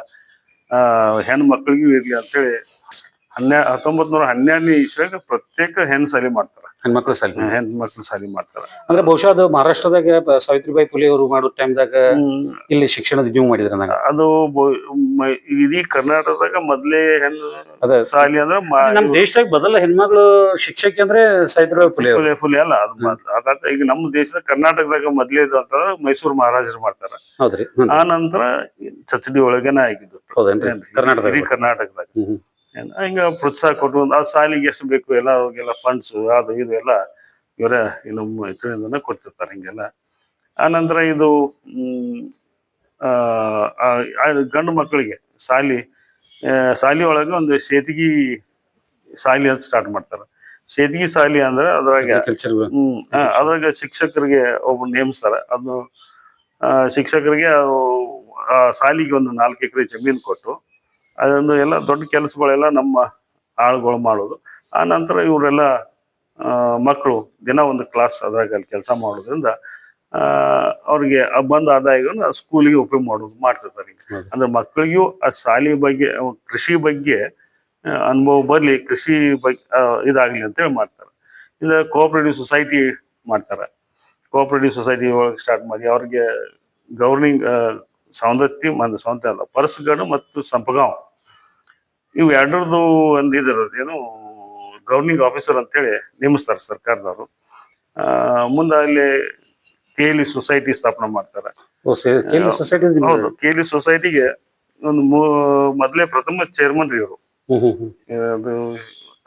ಹೆಣ್ಣು ಮಕ್ಕಳಿಗೂ ಇರ್ಲಿ ಅಂತೇಳಿ ಹನ್ನೆ ಹತ್ತೊಂಬತ್ ನೂರ ಹನ್ನೆರಡನೇ ಇಸ್ವಿಯಾಗ ಪ್ರತ್ಯೇಕ ಹೆಣ್ಣು ಸಾಲಿ ಮಾಡ್ತಾರ. ಹೆಣ್ಮಕ್ಳು ಸಾಲಿ ಹೆಣ್ಮಕ್ಳು ಸಾಲಿ ಮಾಡ್ತಾರ ಅಂದ್ರೆ ಬಹುಶಃ ಅದು ಮಹಾರಾಷ್ಟ್ರದಾಗ ಸಾವಿತ್ರಿಬಾಯಿ ಫುಲೆ ಅವರು ಮಾಡೋ ಟೈಮ್ದಾಗ. ಇಲ್ಲಿ ಶಿಕ್ಷಣದ ನೀವು ಮಾಡಿದ್ರ ನಂಗೆ ಅದು ಬೊ- ಮ- ಇಡೀ ಕರ್ನಾಟಕದಾಗ ಮೊದ್ಲೇ ಹೆಣ್ಣು ಅದೇ ಸಾಲಿ ಅಂದ್ರೆ ಮ- ನಮ್ಮ ದೇಶದಾಗ ಬದಲ ಹೆಣ್ಮಕ್ಳು ಶಿಕ್ಷಕಿ ಅಂದ್ರೆ ಸಾವಿತ್ರಿಬಾಯಿ ಫುಲೆ ಅವರು ಫುಲೆ ಫುಲೆ ಅಲ್ಲ ಅದು ಮಾತ್ರ. ಅದಾದ ಈಗ ನಮ್ಮ ದೇಶದ ಕರ್ನಾಟಕದಾಗ ಮೊದ್ಲೇ ಇದು ಅಂತಂದ್ರೆ ಮೈಸೂರು ಮಹಾರಾಜರು ಮಾಡ್ತಾರ ಹೌದ್ರಿ ಹ್ಮ್. ಆ ನಂತರ ಚಚಡಿ ಒಳಗೇನೆ ಆಗಿದ್ದು ಹೌದೇನ್ರಿ ಕರ್ನಾಟಕದಾಗ ಇಡೀ ಕರ್ನಾಟಕದಾಗ ಹ್ಮ್ ಹ್ಮ್. ಹಿಂಗ ಪ್ರೋತ್ಸಾಹ ಕೊಟ್ಟು ಆ ಸಾಲಿಗೆ ಎಷ್ಟು ಬೇಕು ಎಲ್ಲ ಅವ್ರಿಗೆಲ್ಲ ಫಂಡ್ಸ್ ಅದು ಇದು ಎಲ್ಲ ಇವರ ನಮ್ಮ ಇದರಿಂದನೇ ಕೊಡ್ತಿರ್ತಾರೆ ಹಿಂಗೆಲ್ಲ. ಆನಂತರ ಇದು ಗಂಡು ಮಕ್ಕಳಿಗೆ ಶಾಲಿ ಸಾಲಿ ಶಾಲಿ ಒಳಗೆ ಒಂದು ಸೇತಿಗಿ ಶಾಲಿ ಅಂತ ಸ್ಟಾರ್ಟ್ ಮಾಡ್ತಾರೆ. ಸೇತಿಗಿ ಶಾಲಿ ಅಂದ್ರೆ ಅದ್ರಾಗ ಅದ್ರಾಗ ಶಿಕ್ಷಕರಿಗೆ ಒಬ್ಬ ನೇಮಿಸ್ತಾರೆ. ಅದು ಶಿಕ್ಷಕರಿಗೆ ಶಾಲಿಗೆ ಒಂದು ನಾಲ್ಕು ಎಕರೆ ಜಮೀನು ಕೊಟ್ಟು ಅದೊಂದು ಎಲ್ಲ ದೊಡ್ಡ ಕೆಲಸಗಳೆಲ್ಲ ನಮ್ಮ ಆಳುಗಳು ಮಾಡೋದು. ಆ ನಂತರ ಇವರೆಲ್ಲ ಮಕ್ಕಳು ದಿನ ಒಂದು ಕ್ಲಾಸ್ ಅದ್ರಾಗ ಅಲ್ಲಿ ಕೆಲಸ ಮಾಡೋದ್ರಿಂದ ಅವ್ರಿಗೆ ಆ ಬಂದ ಆದಾಯವನ್ನು ಸ್ಕೂಲಿಗೆ ಉಪಯೋಗ ಮಾಡೋದು ಮಾಡ್ತಿರ್ತಾರೆ. ಅಂದ್ರೆ ಮಕ್ಕಳಿಗೂ ಆ ಶಾಲೆ ಬಗ್ಗೆ ಕೃಷಿ ಬಗ್ಗೆ ಅನುಭವ ಬರಲಿ ಕೃಷಿ ಬಗ್ಗೆ ಇದಾಗಲಿ ಅಂತ ಅಂತೇಳಿ ಮಾಡ್ತಾರೆ. ಇಲ್ಲ ಕೋಆಪರೇಟಿವ್ ಸೊಸೈಟಿ ಮಾಡ್ತಾರೆ. ಕೋಆಪರೇಟಿವ್ ಸೊಸೈಟಿ ಒಳಗೆ ಸ್ಟಾರ್ಟ್ ಮಾಡಿ ಅವ್ರಿಗೆ ಗವರ್ನಿಂಗ್ ಸೌಂದತ್ತಿ ಮತ್ತು ಸೌಂದ ಅಲ್ಲ ಪರಸ್ಗಢ ಮತ್ತು ಸಂಪಗಾಂವ್. ಇವು ಎರಡರದು ಒಂದು ಇದಿರೋದು ಏನು ಗವರ್ನಿಂಗ್ ಆಫೀಸರ್ ಅಂತೇಳಿ ನೇಮಿಸ್ತಾರೆ ಸರ್ಕಾರದವರು. ಮುಂದೆ ಅಲ್ಲಿ ಕೇಲಿ ಸೊಸೈಟಿ ಸ್ಥಾಪನೆ ಮಾಡ್ತಾರೆ. ಕೇಂದ್ರ ಹೌದು ಕೇಲಿ ಸೊಸೈಟಿಗೆ ಒಂದು ಮೂ- ಮೊದಲೇ ಪ್ರಥಮ ಚೇರ್ಮನ್ ರೀ ಇವರು. ಅದು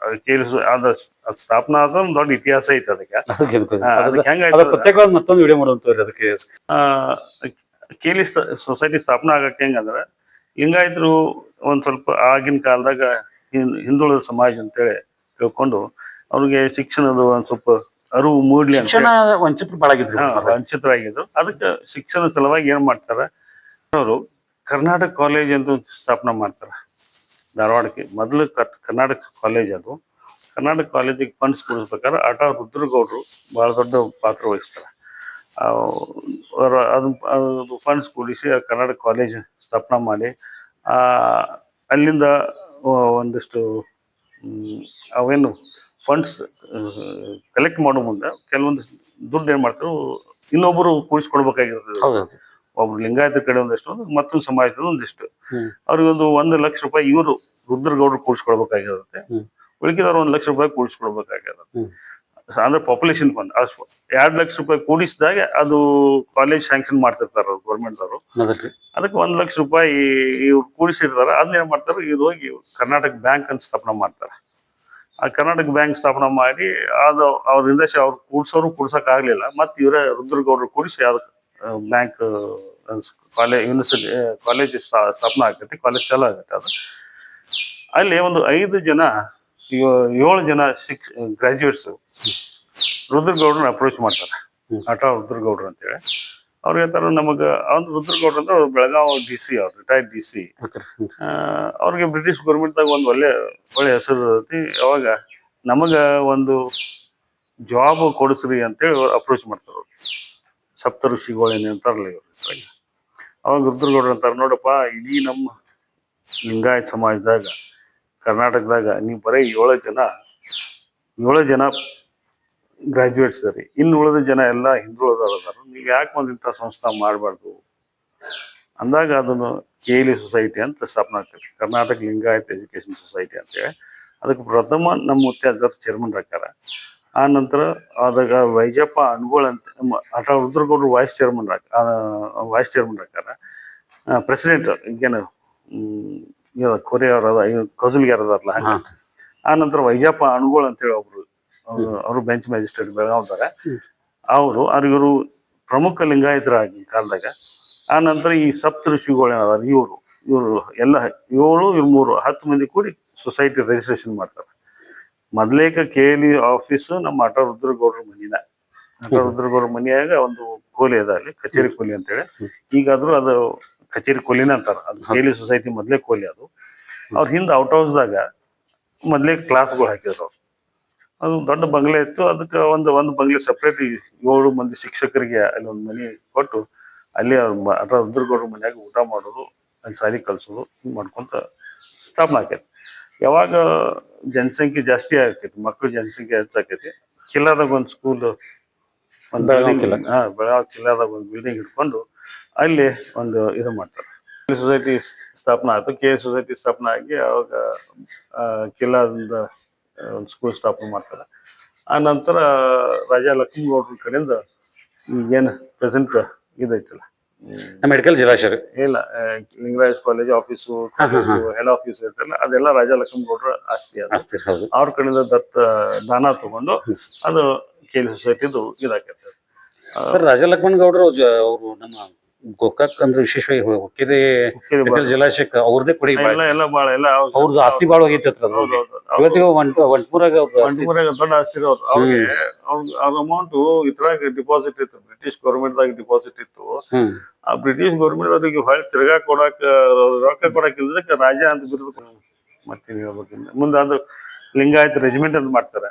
ಅದು ಅದ ಅದ್ ಸ್ಥಾಪನಾ ಆದ ಒಂದು ದೊಡ್ಡ ಇತಿಹಾಸ ಐತೆ ಅದಕ್ಕೆ. ಅದಕ್ಕೆ ಪ್ರತ್ಯೇಕವಾದ ಮತ್ತೊಂದು ವಿಡಿಯೋ ಮಾಡುವಂತವ್ರಿ ಅದಕ್ಕೆ. ಆ, ಕೇಲಿ ಸೊಸೈಟಿ ಸ್ಥಾಪನೆ ಆಗಕ್ಕೆ ಹೆಂಗಂದ್ರೆ ಲಿಂಗಾಯತರು ಒಂದ್ ಸ್ವಲ್ಪ ಆಗಿನ ಕಾಲದಾಗ ಹಿಂದುಳಿದ ಸಮಾಜ ಅಂತೇಳಿ ತಿಳ್ಕೊಂಡು ಅವ್ರಿಗೆ ಶಿಕ್ಷಣದ ಒಂದ್ ಸ್ವಲ್ಪ ಅರಿವು ಮೂಡ್ಲಿ ಅಂತ ಶಿಕ್ಷಣ ವಂಚಿತರು ಬಾಳಾಗಿದ್ರು ಹಾ, ವಂಚಿತರಾಗಿದ್ದು ಅದಕ್ಕೆ ಶಿಕ್ಷಣ ಸಲುವಾಗಿ ಏನ್ ಮಾಡ್ತಾರ? ಅವರು ಕರ್ನಾಟಕ ಕಾಲೇಜ್ ಅಂತ ಸ್ಥಾಪನೆ ಮಾಡ್ತಾರ. ಧಾರವಾಡಕ್ಕೆ. ಮೊದಲು ಕರ್ನಾಟಕ ಕಾಲೇಜ್ ಅದು. ಕರ್ನಾಟಕ ಕಾಲೇಜಿಗೆ ಫಂಡ್ಸ್ ಕೊಡಿಸ್ಬೇಕಾದ್ರೆ ಆಟ ರುದ್ರಗೌಡರು ಬಹಳ ದೊಡ್ಡ ಪಾತ್ರ ವಹಿಸ್ತಾರೆ. ಅದು ಫಂಡ್ಸ್ ಕೂಡಿಸಿ ಆ ಕನ್ನಡ ಕಾಲೇಜ್ ಸ್ಥಾಪನೆ ಮಾಡಿ ಆ ಅಲ್ಲಿಂದ ಒಂದಿಷ್ಟು ಅವೇನು ಫಂಡ್ಸ್ ಕಲೆಕ್ಟ್ ಮಾಡೋ ಮುಂದೆ ಕೆಲವೊಂದು ದುಡ್ಡು ಏನು ಮಾಡ್ತಾರೆ ಇನ್ನೊಬ್ಬರು ಕೂಡಿಸ್ಕೊಡ್ಬೇಕಾಗಿರ್ತದೆ. ಒಬ್ರು ಲಿಂಗಾಯತ ಕಡೆ ಒಂದಿಷ್ಟು ಮತ್ತೊಂದು ಸಮಾಜದ ಒಂದಿಷ್ಟು. ಅವ್ರಿಗೊಂದು ಅವ್ರಿಗೆ ಒಂದು ಲಕ್ಷ ರೂಪಾಯಿ ಇವರು ರುದ್ರಗೌಡರು ಕೂಡಿಸ್ಕೊಳ್ಬೇಕಾಗಿರುತ್ತೆ ಉಳಿಕೆದವ್ರು ಒಂದು ಲಕ್ಷ ರೂಪಾಯಿ ಕೂಡಿಸ್ಕೊಳ್ಬೇಕಾಗಿರುತ್ತೆ ಹ್ಮ್. ಅಂದ್ರೆ ಪಾಪ್ಯುಲೇಷನ್ ಫಂಡ್ ಎರಡು ಲಕ್ಷ ರೂಪಾಯಿ ಕೂಡಿಸಿದಾಗ ಅದು ಕಾಲೇಜ್ ಸ್ಯಾಂಕ್ಷನ್ ಮಾಡ್ತಿರ್ತಾರ ಗೌರ್ಮೆಂಟ್ ಅವರು ಅದಕ್ಕೆ ಒಂದ್ ಲಕ್ಷ ರೂಪಾಯಿ ಇವ್ರು ಕೂಡಿಸಿರ್ತಾರ ಅದನ್ನ ಏನ್ ಮಾಡ್ತಾರೆ ಇದು ಹೋಗಿ ಕರ್ನಾಟಕ ಬ್ಯಾಂಕ್ ಅಂತ ಸ್ಥಾಪನೆ ಮಾಡ್ತಾರೆ. ಆ ಕರ್ನಾಟಕ ಬ್ಯಾಂಕ್ ಸ್ಥಾಪನೆ ಮಾಡಿ ಅದು ಅವ್ರಿಂದ ಅವ್ರು ಕೂಡ್ಸೋರು ಕೂಡ್ಸಕ್ ಆಗ್ಲಿಲ್ಲ ಮತ್ತೆ ಇವರೇ ರುದ್ರಗೌಡರು ಕೂಡಿಸಿ ಅದು ಬ್ಯಾಂಕ್ ಕಾಲೇಜ್ ಯೂನಿವರ್ಸಿಟಿ ಕಾಲೇಜ್ ಸ್ಥಾಪನೆ ಆಗತ್ತೆ ಕಾಲೇಜ್ ಚಾಲೂ ಆಗತ್ತೆ ಅದು. ಅಲ್ಲಿ ಒಂದು ಐದು ಜನ ಏಳು ಜನ ಸಿಕ್ಸ್ ಗ್ರಾಜ್ಯುಯೇಟ್ಸ್ ರುದ್ರಗೌಡ್ರನ್ನ ಅಪ್ರೋಚ್ ಮಾಡ್ತಾರೆ. ನಟ ರುದ್ರಗೌಡ್ರು ಅಂತೇಳಿ. ಅವ್ರು ಹೇಳ್ತಾರೆ ನಮಗೆ ಅವ್ನು ರುದ್ರಗೌಡ್ರು ಅಂದ್ರೆ ಅವ್ರು ಬೆಳಗಾವಿ ಡಿ ಸಿ ಅವ್ರು ರಿಟೈರ್ಡ್ ಡಿ ಸಿ. ಅವ್ರಿಗೆ ಬ್ರಿಟಿಷ್ ಗೌರ್ಮೆಂಟ್ದಾಗ ಒಂದು ಒಳ್ಳೆ ಒಳ್ಳೆ ಹೆಸರು ಇರ್ತೈತಿ. ಅವಾಗ ನಮಗೆ ಒಂದು ಜಾಬ್ ಕೊಡಿಸ್ರಿ ಅಂತೇಳಿ ಅಪ್ರೋಚ್ ಮಾಡ್ತಾರೆ ಅವ್ರು. ಸಪ್ತ ಋಷಿಗಳೇನು ಅಂತಾರಲ್ಲ ಇವರು. ಅವಾಗ ರುದ್ರಗೌಡ್ರು ಅಂತಾರೆ ನೋಡಪ್ಪ ಇಡೀ ನಮ್ಮ ಲಿಂಗಾಯತ್ ಸಮಾಜದಾಗ ಕರ್ನಾಟಕದಾಗ ನೀವು ಬರೀ ಏಳು ಜನ ಏಳು ಜನ ಗ್ರಾಜ್ಯುಯೇಟ್ಸ್ ಅದಾರಿ ಇನ್ನು ಉಳಿದ ಜನ ಎಲ್ಲ ಹಿಂದುಳಿದವ್ರು ಅದಾರ. ನೀವು ಯಾಕೆ ಒಂದು ಇಂಥ ಸಂಸ್ಥೆ ಮಾಡಬಾರ್ದು? ಅಂದಾಗ ಅದನ್ನು ಕೆ ಎಲ್ ಇ ಸೊಸೈಟಿ ಅಂತ ಸ್ಥಾಪನೆ ಆಗ್ತದೆ. ಕರ್ನಾಟಕ ಲಿಂಗಾಯತ್ ಎಜುಕೇಶನ್ ಸೊಸೈಟಿ ಅಂತೇಳಿ ಅದಕ್ಕೆ ಪ್ರಥಮ ನಮ್ಮ ಮುತ್ಯಾಜರ್ ಚೇರ್ಮನ್ ಹಾಕಾರ ಆ ನಂತರ ಅದಾಗ ವೈಜಪ್ಪ ಅನುಗೋಳ್ ಅಂತ ಅಟ ರುದ್ರಗೌಡರು ವೈಸ್ ಚೇರ್ಮನ್ ವೈಸ್ ಚೇರ್ಮನ್ ಹಾಕಾರ ಪ್ರೆಸಿಡೆಂಟ್ ಈಗೇನು ಕೊರಿಯಾ ಅದ ಕೌಸಲ್ಗ್ಯಾರ ಅದಾರಲ್ಲ ಹಂಗೆ. ಆ ನಂತರ ವೈಜಾಪ ಅಣುಗೋಳ್ ಅಂತೇಳಿ ಒಬ್ರು ಅವರು ಬೆಂಚ್ ಮ್ಯಾಜಿಸ್ಟ್ರೇಟ್ ಬೆಳಗಾವ್ದಾಗ ಹ್ಮ್. ಅವರು ಇವರು ಪ್ರಮುಖ ಲಿಂಗಾಯತರಾಗಿ ಕಾಲದಾಗ. ಆ ನಂತರ ಈ ಸಪ್ತ ಋಷಿಗಳು ಏನಾದ್ರು ಇವರು ಇವರು ಎಲ್ಲ ಏಳು ಇವ್ರು ಮೂರು ಹತ್ತು ಮಂದಿ ಕೂಡಿ ಸೊಸೈಟಿ ರಿಜಿಸ್ಟ್ರೇಷನ್ ಮಾಡ್ತಾರೆ. ಮೊದ್ಲೇಕ ಕೆ ಎಲ್ ಇ ಆಫೀಸು ನಮ್ಮ ಅಟ ರುದ್ರಗೌಡ್ರ ಮನಿನ. ಅಟ ರುದ್ರಗೌಡ್ರ ಮನೆಯಾಗ ಒಂದು ಕೋಲಿ ಅದ ಅಲ್ಲಿ ಕಚೇರಿ ಕೋಲಿ ಅಂತೇಳಿ. ಈಗಾದ್ರೂ ಅದು ಕಚೇರಿ ಕೋಲಿನ ಅಂತಾರ. ಅದು ಕೇಲಿ ಸೊಸೈಟಿ ಮೊದಲೇ ಕೋಲಿ ಅದು. ಅವ್ರ ಹಿಂದೆ ಔಟ್ ಹೌಸ್ದಾಗ ಮೊದ್ಲೇ ಕ್ಲಾಸ್ಗಳು ಹಾಕಿದ್ರು ಅವ್ರು. ಅದು ದೊಡ್ಡ ಬಂಗ್ಲೆ ಇತ್ತು. ಅದಕ್ಕೆ ಒಂದು ಒಂದು ಬಂಗ್ಲೆ ಸಪ್ರೇಟ್ ಏಳು ಮಂದಿ ಶಿಕ್ಷಕರಿಗೆ ಅಲ್ಲಿ ಒಂದು ಮನೆ ಕೊಟ್ಟು ಅಲ್ಲಿ ಅವ್ರ ರುದ್ರಗೌಡ್ರ ಮನ್ಯಾಗ ಊಟ ಮಾಡೋದು ಅಲ್ಲಿ ಸಾಲಿ ಕಲ್ಸೋದು ಹಿಂಗ್ ಮಾಡ್ಕೊಂತ ಸ್ಥಾಪನೆ ಆಕೈತಿ. ಯಾವಾಗ ಜನಸಂಖ್ಯೆ ಜಾಸ್ತಿ ಆಗ್ತೈತಿ ಮಕ್ಕಳು ಜನಸಂಖ್ಯೆ ಹೆಚ್ಚಾಕೈತಿ ಕಿಲ್ಲಾದಾಗ ಒಂದು ಸ್ಕೂಲ್ ಒಂದು ಬೆಳಗಾವಿ ಕಿಲ್ಲಾದಾಗ ಒಂದು ಬಿಲ್ಡಿಂಗ್ ಇಟ್ಕೊಂಡು ಅಲ್ಲಿ ಒಂದು ಇದು ಮಾಡ್ತಾರೆ. ಸೊಸೈಟಿ ಸ್ಥಾಪನೆ ಆಯ್ತು. ಕೆ ಸೊಸೈಟಿ ಸ್ಥಾಪನೆ ಆಗಿ ಅವಾಗ ಕಿಲ್ಲಾದಿಂದ ಒಂದು ಸ್ಕೂಲ್ ಸ್ಥಾಪನೆ ಮಾಡ್ತಾರೆ. ಆ ನಂತರ ರಾಜಾ ಲಕ್ಷ್ಮೀಗೌಡ್ರ ಕಡೆಯಿಂದ ಈಗೇನು ಪ್ರೆಸೆಂಟ್ ಇದೈತಲ್ಲ. ಮೆಡಿಕಲ್ ಜಲಾಶಯ. ಇಲ್ಲ Lingaraj college office. Head office ಇರ್ತಲ್ಲ ಅದೆಲ್ಲ ರಾಜಾ ಲಕ್ಷ್ಮೀಗೌಡರ ಆಸ್ತಿ ಆಸ್ತಿ ಅವ್ರ ಕಡೆಯಿಂದ ದತ್ತ ದಾನ ತಗೊಂಡು ಅದು ಕೇಲಿ ಸೊಸೈಟಿದು ಇದಾಕೈತೆ. ಸರ್ ರಾಜ ಲಕ್ಷ್ಮಣ್ ಗೌಡ್ರು ಅವರು ನಮ್ಮ ಗೋಕಾಕ್ ಅಂದ್ರೆ ವಿಶೇಷವಾಗಿ ಹೊಕ್ಕೆರೆ ಜಲಾಶಯಕ್ಕೆ ಅವ್ರದೇ ಕೊಡಿ ಬಾಳ್- ಎಲ್ಲ ಎಲ್ಲ ಬಾಳ ಎಲ್ಲ ಅವ್ರದ್ದು ಆಸ್ತಿ ಬಾಳ ಹೋಗಿತ್ತು ಹತ್ರ. ಇವತ್ತಿಗೂ ಒಂಟ್ ಒಂಟ್ಮೂರಾಗ ದೊಡ್ಡ ಆಸ್ತಿ ಅವ್ರಿಗೆ ಅವ್ರ ಅಮೌಂಟ್ ಇದ್ರಾಗ ಡಿಪಾಸಿಟ್ ಇತ್ತು. ಬ್ರಿಟಿಷ್ ಗೌರ್ಮೆಂಟ್ ದಾಗ ಡಿಪಾಸಿಟ್ ಇತ್ತು. ಆ ಬ್ರಿಟಿಷ್ ಗೌರ್ಮೆಂಟ್ ಅವ್ರಿಗೆ ಹೊಳೆ ತಿರ್ಗಾ ಕೊಡಾಕ ರೊಕ್ಕ ಕೊಡಾಕ ಇಲ್ದಕ್ಕೆ ರಾಜ ಅಂತ ಬಿರುದು ಮತ್ತೆ ಹೇಳ್ಬೇಕಿಲ್ಲ ಮುಂದೆ ಅದು ಲಿಂಗಾಯತ್ ರೆಜಿಮೆಂಟ್ ಅಂತ ಮಾಡ್ತಾರೆ.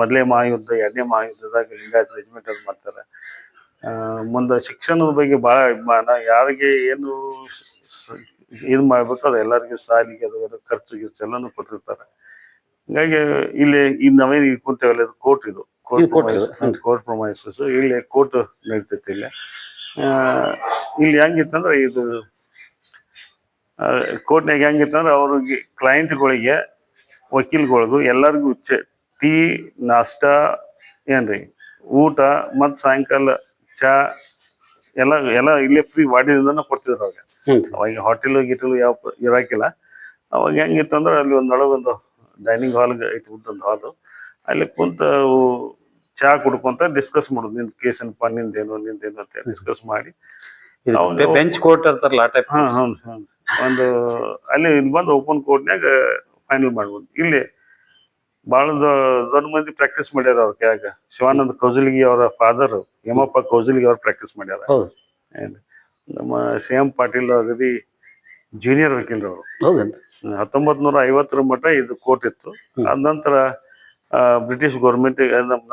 ಮೊದಲೇ ಮಹಾಯುದ್ಧ ಎರಡನೇ ಮಹಾಯುದ್ಧದಾಗ ಲಿಂಗಾಯತ್ ರೆಜಿಮೆಂಟ್ ಅದು ಮಾಡ್ತಾರೆ. ಮುಂದೆ ಶಿಕ್ಷಣದ ಬಗ್ಗೆ ಭಾಳ ಅಭಿಮಾನ. ಯಾರಿಗೆ ಏನು ಇದು ಮಾಡ್ಬೇಕು ಅದು ಎಲ್ಲರಿಗೂ ಸಾಲಿಗೆ ಅದು ಅದು ಖರ್ಚು ಗಿರ್ಚು ಎಲ್ಲಾನು ಕೊಟ್ಟಿರ್ತಾರೆ. ಹಿಂಗಾಗಿ ಇಲ್ಲಿ ಈ ನಾವೇನು ಈಗ ಕುಂತೇವಲ್ಲ ಇದು ಕೋರ್ಟ್ ಇದು. ಕೋರ್ಟ್ ಪ್ರೊಮೈಸಸ್ ಇಲ್ಲಿ ಕೋರ್ಟ್ ನಡೀತೈತಿ ಇಲ್ಲಿ. ಇಲ್ಲಿ ಹೆಂಗಿತ್ತಂದ್ರೆ ಇದು ಕೋರ್ಟ್ನಾಗ ಹೆಂಗಿತ್ತಂದ್ರೆ ಅವ್ರಿಗೆ ಕ್ಲೈಂಟ್ಗಳಿಗೆ ವಕೀಲ್ಗಳಿಗೂ ಎಲ್ಲರಿಗೂ ಟೀ ನಾಷ್ಟ ಏನ್ರಿ? ಊಟ ಮತ್ ಸಾಯಂಕಾಲ ಚಾ ಎಲ್ಲ ಎಲ್ಲ ಇಲ್ಲೇ ಫ್ರೀ ವಾರ್ಡಿನಿಂದನೇ ಕೊಡ್ತಿದ್ರು ಅವಾಗ ಅವಾಗ ಹೋಟೆಲ್ ಗೀಟೆಲ್ ಯಾವ ಇರಾಕಿಲ್ಲ. ಅವಾಗ ಹೆಂಗಿತ್ತಂದ್ರೆ ಅಲ್ಲಿ ಒಂದು ಒಳಗೊಂದು ಡೈನಿಂಗ್ ಹಾಲ್ ಐತಿ ಉದ್ದೊಂದು ಹಾಲು ಅಲ್ಲಿ ಕುಂತ ಚಾ ಕುಡ್ಕೊಂತ ಡಿಸ್ಕಸ್ ಮಾಡೋದು. ನಿನ್ ಕೇಸ್ ಏನಪ್ಪ ನಿಂದೇನು ನಿಂದೇನು ಅಂತ ಡಿಸ್ಕಸ್ ಮಾಡಿ. ಬೆಂಚ್ ಕೋರ್ಟ್ ಇರ್ತಾರಲ್ಲ ಆ ಟೈಪ್ ಹಾ ಒಂದು ಅಲ್ಲಿ ಇಲ್ಲಿ ಬಂದು ಓಪನ್ ಕೋರ್ಟ್ನ್ಯಾಗ ಫೈನಲ್ ಮಾಡ್ಬೋದು. ಇಲ್ಲಿ ಭಾಳ ದೊಡ್ಡ ಮಂದಿ ಪ್ರಾಕ್ಟೀಸ್ ಮಾಡ್ಯಾರ ಅವ್ರ ಕೆಳಗ ಶಿವಾನಂದ ಕೌಜಲ್ಗಿ ಅವರ ಫಾದರ್ ಹೇಮಪ್ಪ ಕೌಜಲ್ಗಿ ಅವ್ರ ಪ್ರಾಕ್ಟೀಸ್ ಮಾಡ್ಯಾರ. ನಮ್ಮ ಸಿ ಎಂ ಪಾಟೀಲ್ ಅಗದಿ ಜೂನಿಯರ್ ವಕೀಲ್ ಅವರು. ಹತ್ತೊಂಬತ್ ನೂರ ಐವತ್ತರ ಮಟ್ಟ ಇದು ಕೋರ್ಟ್ ಇತ್ತು. ಅದ ನಂತರ ಬ್ರಿಟಿಷ್ ಗೌರ್ಮೆಂಟ್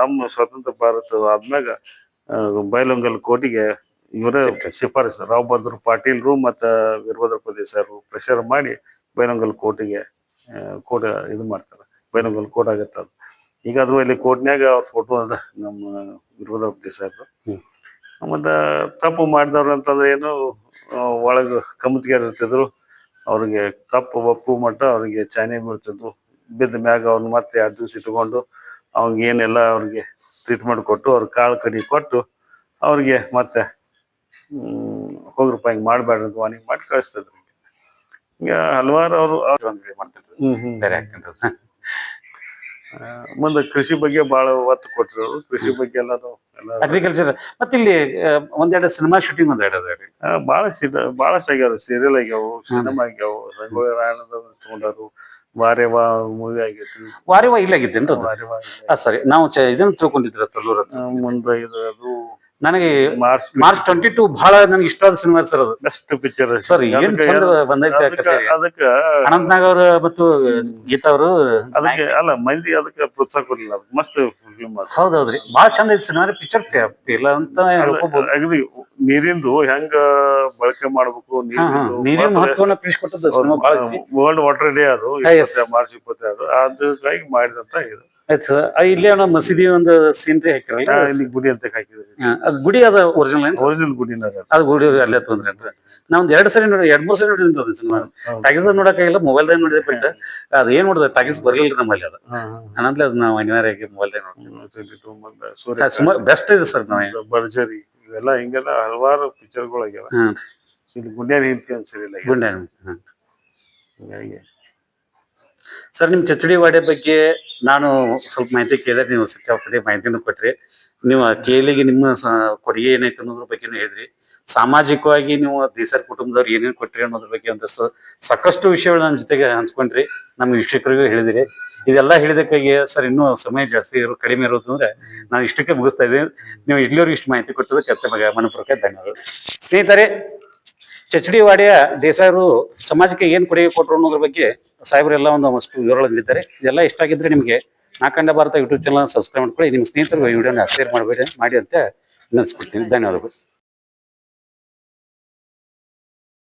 ನಮ್ಮ ಸ್ವತಂತ್ರ ಭಾರತ ಆದ್ಮ್ಯಾಗ ಬೈಲಂಗಲ್ ಕೋರ್ಟಿಗೆ ಇವರೇ ಶಿಫಾರಸ್ ಶಿಫಾರಸು. ರಾವ್ ಬಹದ್ದೂರ್ ಪಾಟೀಲ್ರು ಮತ್ತ ವೀರಭದ್ರ ಪ್ರದೇಶರು ಪ್ರೆಷರ್ ಮಾಡಿ ಬೈಲೊಂಗಲ್ ಕೋರ್ಟಿಗೆ ಕೋರ್ಟ್ ಇದು ಮಾಡ್ತಾರೆ. ಬೈಲೊಂಗಲ್ ಕೋರ್ಟ್ ಆಗತ್ತೆ ಅದು. ಈಗಾದ್ರೂ ಇಲ್ಲಿ ಕೋರ್ಟ್ನ್ಯಾಗ ಅವ್ರ ಫೋಟೋ ಅದ ನಮ್ಮ ವಿರೋಧ ಸರ್. ಮತ್ತು ತಪ್ಪು ಮಾಡಿದವ್ರು ಅಂತಂದ್ರೆ ಏನು ಒಳಗೆ ಕಮ್ಮತಿಗಾರ ಇರ್ತಿದ್ರು ಅವ್ರಿಗೆ ತಪ್ಪು ಒಪ್ಪು ಮಟ್ಟ ಅವ್ರಿಗೆ ಚಾನೆ ಬೀಳ್ತಿದ್ರು. ಬಿದ್ದ ಮ್ಯಾಗ ಅವ್ರನ್ನ ಮತ್ತೆ ಎರಡು ದಿವಸ ಇಟ್ಕೊಂಡು ಅವ್ರಿಗೆ ಏನೆಲ್ಲ ಅವ್ರಿಗೆ ಟ್ರೀಟ್ಮೆಂಟ್ ಕೊಟ್ಟು ಅವ್ರ ಕಾಳು ಕಡಿ ಕೊಟ್ಟು ಅವ್ರಿಗೆ ಮತ್ತೆ ಹೋಗ್ರಪ್ಪ ಹಿಂಗೆ ಮಾಡಬೇಡ್ರಿ ಅಂತ ವಾರ್ನಿಂಗ್ ಮಾಡಿ ಕಳಿಸ್ತಿದ್ರು. ಹಿಂಗೆ ಹಲವಾರು ಅವರು ಮಾಡ್ತಿದ್ರು ಬೇರೆ ಹಾಕ್ತಿದ್ರು ಮುಂದೆ ಕೃಷಿ ಬಗ್ಗೆ ಬಹಳ ಒತ್ತು ಕೊಟ್ಟರು ಕೃಷಿ ಬಗ್ಗೆ ಎಲ್ಲಾನು ಎಲ್ಲ ಅಗ್ರಿಕಲ್ಚರ್ ಮತ್ತೆ ಇಲ್ಲಿ ಒಂದೆರಡು ಸಿನಿಮಾ ಶೂಟಿಂಗ್ ಒಂದೆರಡು ಅದಾವ್ರಿ ರೀ. ಭಾಳ ಸಿಡ ಭಾಳಷ್ಟು ಆಗ್ಯಾವ ಸೀರಿಯಲ್ ಆಗ್ಯಾವು ಸಿನಿಮಾ ಆಗ್ಯಾವು. ರಂಗೋಲಿ ರಾಯಣದ ತಗೊಂಡಾರು. ವಾರೇವಾ ಮೂವಿ ಆಗೈತಿ ವಾರವ ಇಲ್ಲಾಗಿತ್ತೇನ್ರಿ ಅದು? ವಾರೇವಾ ಆ, ಸರಿ. ನಾವು ಇದನ್ನ ತಿಳ್ಕೊಂಡಿದ್ರ ಹತ್ರ? ಮುಂದೆ ಇದು ಅದು ನನಗೆ ಮಾರ್ಚ್ ಮಾರ್ಚ್ ಟ್ವೆಂಟಿ ಟೂ ಬಹಳ ನನಗೆ ಆದ ಸಿನಿಮಾ ಸರ್ ಅದು. ಬೆಸ್ಟ್ ಪಿಕ್ಚರ್ ಸರ್ ಏನ್ ಚಂದ ಬಂದೈತೆ ಅದಕ್ಕೆ ಅನಂತ್ನಾಗ್ ಅವರು ಮತ್ತು ಗೀತಾ ಅವರು ಅದಕ್ಕೆ ಅಲ್ಲ ಮಂದಿ ಅದಕ್ಕೆ ಪ್ರೋತ್ಸಾಹ ಕೊಡಲಿಲ್ಲ ಮಸ್ತ್ ಫಿಲ್ಮ್ ಹೌದೌದ್ರಿ. ಬಹಳ ಚಂದ ಐತಿ ಸಿನಿಮಾ ಪಿಕ್ಚರ್ ಇಲ್ಲ ಅಂತ ಅಗದಿ ನೀರಿಂದು ಹೆಂಗ ಬಳಕೆ ಮಾಡ್ಬೇಕು ನೀರಿನ ಮಹತ್ವನ ತಿಳಿಸ್ಕೊಟ್ಟದ್ದು ವರ್ಲ್ಡ್ ವಾಟರ್ ಡೇ ಅದು ಮಾರ್ಚ್ ಇಪ್ಪತ್ತೆರಡು ಅದಕ್ಕಾಗಿ ಮಾಡಿದಂತ ಇದು. ಆಯ್ತು ಸರ್. ಆ, ಇಲ್ಲೇ ಒಂದು ಮಸೀದಿ ಒಂದು ಸೀನ್ರಿ ಹಾಕಿರಲ್ಲ ಇಲ್ಲಿ? ಗುಡಿ ಅಂತ ಹಾಕಿದ್ರಿ. ಹಾ, ಅದು ಗುಡಿ ಅದ ಒರಿಜಿನಲ್ ಏನ್ ಒರಿಜಿನಲ್ ಗುಡಿನ ಅದ. ಅದು. ಗುಡಿ ಅಲ್ಲೇ ತೊಂದ್ರೆ ಅಂತ ನಾ ಒಂದ್ ಎರಡ್ ಸರಿ ನೋಡಿ ಎರಡ್ ಮೂರ್ ಸರಿ ನೋಡಿದ್ರಿ ಅದು ಸಿನಿಮಾ ಹೌದು. ಟಾಕೀಸ್ ನೋಡಕ್ಕಾಗಿಲ್ಲ ಮೊಬೈಲ್ದಾಗ ನೋಡಿದೆ ಬಿಟ್ಟು ಅದ್ ಏನ್ ನೋಡಿದೆ ಟಾಕೀಸ್ ಬರ್ಲಿಲ್ಲ ನಮ್ಮಲ್ಲಿ ಅದು. ಹಾ, ಹಾ. ಅದು ನಾವು ಅನಿವಾರ್ಯ ಆಗಿ ಮೊಬೈಲ್ದಾಗ ನೋಡ್ತೀವಿ ಹ್ಮ್, 22 ಮಂದಿ, ಸೂರ್ಯ ಸುಮಾರು ಬೆಸ್ಟ್ ಇದೆ ಸರ್ ನಾವು ಭರ್ಜರಿ ಇವೆಲ್ಲ ಹಿಂಗೆಲ್ಲ ಹಲವಾರು ಪಿಕ್ಚರ್ಗಳು ಆಗ್ಯಾವ. ಹ್ಮ್ ಇಲ್ಲಿ ಗುಂಡ್ಯಾನ ಹೆಂಡತಿ ಅಂತ ಸರಿಯಿಲ್ಲ. ಗುಂಡೆ ಹ್ಮ್ ಹಿಂಗಾಗಿ ಸರ್ ನಿಮ್ಮ ಚಚ್ಚಡಿ ವಾಡೆ ಬಗ್ಗೆ ನಾನು ಸ್ವಲ್ಪ ಮಾಹಿತಿ ಕೇಳಿದೆ. ನೀವು ಸಿಕ್ಕಾಪಟ್ಟೆ ಮಾಹಿತಿನೂ ಕೊಟ್ರಿ. ನೀವು ಕೇಳಿಗೆ ನಿಮ್ಮ ಕೊಡುಗೆ ಏನೈತೆ ಅನ್ನೋದ್ರ ಬಗ್ಗೆನೂ ಹೇಳಿದ್ರಿ. ಸಾಮಾಜಿಕವಾಗಿ ನೀವು ದೇಸರ್ ಕುಟುಂಬದವ್ರು ಏನೇನು ಕೊಟ್ರಿ ಅನ್ನೋದ್ರ ಬಗ್ಗೆ ಒಂದು ಸ- ಸಾಕಷ್ಟು ವಿಷಯಗಳು ನಮ್ಮ ಜೊತೆಗೆ ಹಂಚ್ಕೊಂಡ್ರಿ. ನಮ್ಮ ವೀಕ್ಷಕರಿಗೂ ಹೇಳಿದಿರಿ. ಇದೆಲ್ಲ ಹೇಳಿದಕ್ಕಾಗಿ ಸರ್, ಇನ್ನೂ ಸಮಯ ಜಾಸ್ತಿ ಇರೋ, ಕಡಿಮೆ ಇರೋದು ಅಂದ್ರೆ ನಾನು ಇಷ್ಟಕ್ಕೆ ಮುಗಿಸ್ತಾ ಇದ್ದೀನಿ. ನೀವು ಇಲ್ಲಿವರೆಗೂ ಇಷ್ಟು ಮಾಹಿತಿ ಕೊಟ್ಟದಕ್ಕೆ ಮನಪೂರ್ವಕ ಧನ್ಯವಾದಗಳು. ಸ್ನೇಹಿತರೆ ಚಚಡಿ ವಾಡಿಯ ದೇಸಾಯರು ಸಮಾಜಕ್ಕೆ ಏನು ಕೊಡುಗೆ ಕೊಟ್ಟರು ಅನ್ನೋದ್ರ ಬಗ್ಗೆ ಸಾಹೇಬರೆಲ್ಲ ಒಂದು ಅಷ್ಟು ವಿವರಗಳು ನೀಡಿದ್ದಾರೆ. ಇದೆಲ್ಲ ಇಷ್ಟ ಆಗಿದ್ರೆ ನಿಮಗೆ ನಾಕಂಡ ಭಾರತ ಯೂಟ್ಯೂಬ್ ಚಾನಲ್ ಸಬ್ಸ್ಕ್ರೈಬ್ ಮಾಡ್ಕೊಳ್ಳಿ. ನಿಮ್ಮ ಸ್ನೇಹಿತರು ವಿಡಿಯೋನ ಶೇರ್ ಮಾಡಬೇಡಿ ಮಾಡಿ ಅಂತ ವಿನಂತಿಸ್ಕೊಳ್ತೀನಿ. ಧನ್ಯವಾದಗಳು.